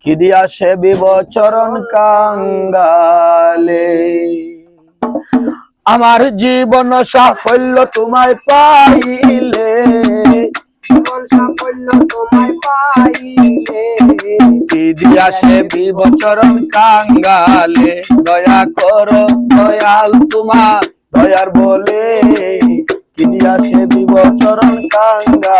কি দিয়া সে বিবচরণ কাঙ্গালে? আমার জীবন সাফল্য তোমায় পাইলে। সাফল্য তোমায় পাইলে। কি দিয়া সে বিবচরণ কাঙ্গালে? দয়া করো দয়াল তোমার দয়ার বলে। কি দিয়া সে বিবচরণ কাঙ্গালে?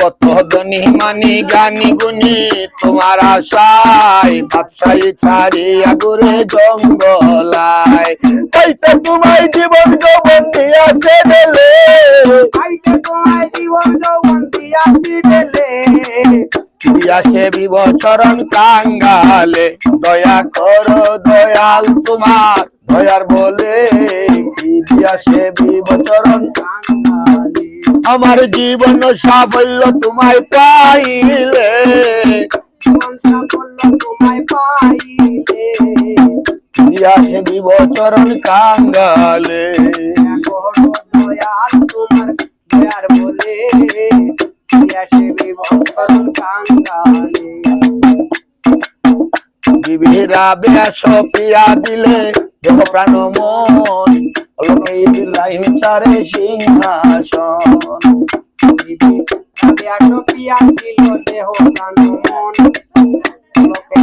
কত ধনী মানি গানি গুনি তোমার আশায় বাদশাহী ছাড়িয়া ঘুরে জঙ্গলায়। তাই তো তোমায় জীবন যৌবন দিয়াছে আইতে তোমায় জীবন যৌবন দিয়াছি বেলে দিয়াছে বিবচরণ কাঙ্গালে। দয়া করো দয়াল তোমার দয়ার বলে। বিবচরণ আমার জীবন সাফল্য তোমায় পাইলে। বিবচরণ কাঙ্গালে তোমার বলে। কাঙ্গালে বিবিরা বেশ পিয়া দিলে দেহ প্রাণ মন লোকে দিলাইন চারে সিংহাসন দেহ প্রাণ মন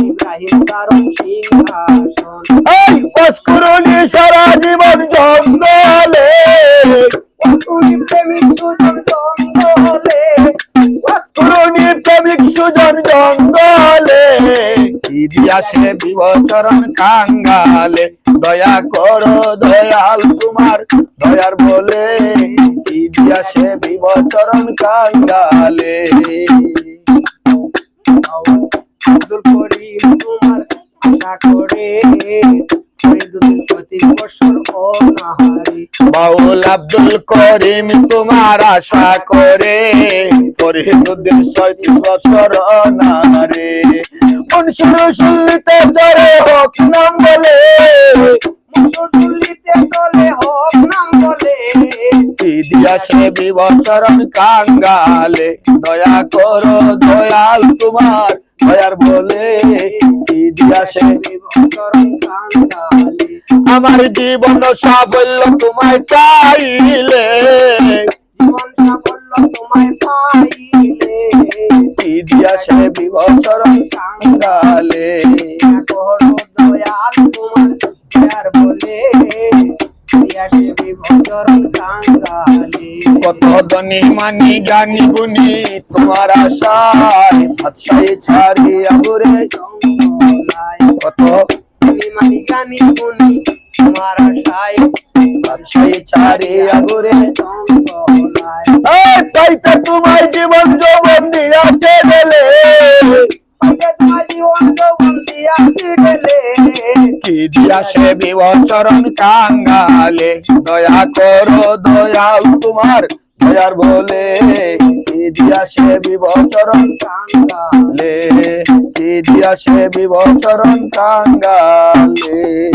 ইব্রাহিম কারণ সিংহাসন এই অস্কুরণী সারা জীবন জঙ্গলে তুমি প্রেমিক সুজন জঙ্গলে অস্কুরণী প্রেমিক সুজন জঙ্গলে বিবচরণ কাঙ্গালে। দয়া করো, দয়াল তোমার দয়ার বলে দিয়াছে বিবচরণ কাঙ্গালে। আব্দুল করিম তোমার আশা করে বাউল আব্দুল করিম তোমার আশা করে ফরিদুদ্দিন ছয়ত্রিশ বছর নারে অনসুর শুনলিতে চরে হোক নাম বলে হোক নাম বলে। বিবচরণ কাঙ্গালে, দয়া করো দয়াল তোমার দয়ার বলে। কি দিয়াছে বিভক্তরণ কাঙ্গালে, আমার জীবন সাফল্য তোমায় চাইলে বিবচরণ কাঙ্গালে। করো দয়াল তোমার দয়ার বলে। কত ধনী মানি জ্ঞানী গুণী তোমার আশায়। ছাড়িয়া ঘুরে জঙ্গলায়। কত মানি গানি গুনি তোমার আশায়। তাইতে তোমায় জীবন কি দিয়াছে বিবচরণ কাঙ্গালে। দয়া করো দয়া তোমার, দয়ার বলে। দিয়া সে বিবচরণ কাঙ্গালে। দিয়া সে বিবচরণ কাঙ্গালে।